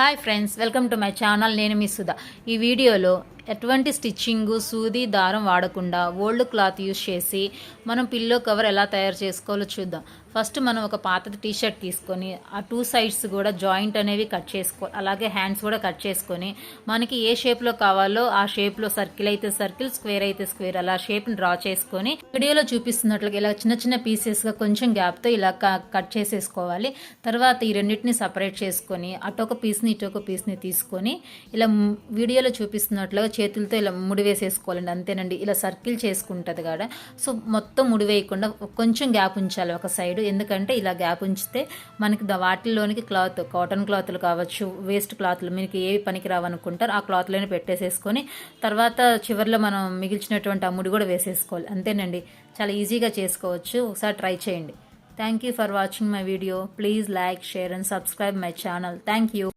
Hi friends welcome to my channel. నేను మీ సుధా. ఈ వీడియోలో ఎటువంటి స్టిచ్చింగ్ సూది దారం వాడకుండా ఓల్డ్ క్లాత్ యూస్ చేసి మనం పిల్లో కవర్ ఎలా తయారు చేసుకోవాలో చూద్దాం. ఫస్ట్ మనం ఒక పాత టీ షర్ట్ తీసుకొని ఆ టూ సైడ్స్ కూడా జాయింట్ అనేవి కట్ చేసుకో అలాగే హ్యాండ్స్ కూడా కట్ చేసుకొని మనకి ఏ షేప్లో కావాలో ఆ షేప్లో సర్కిల్ అయితే సర్కిల్ స్క్వేర్ అయితే స్క్వేర్ అలా షేప్ని డ్రా చేసుకొని వీడియోలో చూపిస్తున్నట్లుగా ఇలా చిన్న చిన్న పీసెస్గా కొంచెం గ్యాప్తో ఇలా క- కట్ చేసేసుకోవాలి. తర్వాత ఈ రెండింటిని సపరేట్ చేసుకొని అటొక పీస్ని ఇటొక పీస్ని తీసుకొని ఇలా వీడియోలో చూపిస్తున్నట్లుగా చేతులతో ఇలా ముడి వేసేసుకోవాలండి అంతేనండి. ఇలా సర్కిల్ చేసుకుంటుంది కాడ. సో మొత్తం ముడి వేయకుండా కొంచెం గ్యాప్ ఉంచాలి ఒక సైడ్. ఎందుకంటే ఇలా గ్యాప్ ఉంచితే మనకి ద- వాటిల్లోనికి క్లాత్ కాటన్ క్లాత్లు కావచ్చు వేస్ట్ క్లాత్లు మీకు ఏవి పనికి రావనుకుంటారు ఆ క్లాత్లోనే పెట్టేసేసుకొని తర్వాత చివరిలో మనం మిగిల్చినటువంటి ఆ ముడి కూడా వేసేసుకోవాలి. అంతేనండి. చాలా ఈజీగా చేసుకోవచ్చు. ఒకసారి ట్రై చేయండి. Thank you for watching my video please like share and subscribe my channel thank you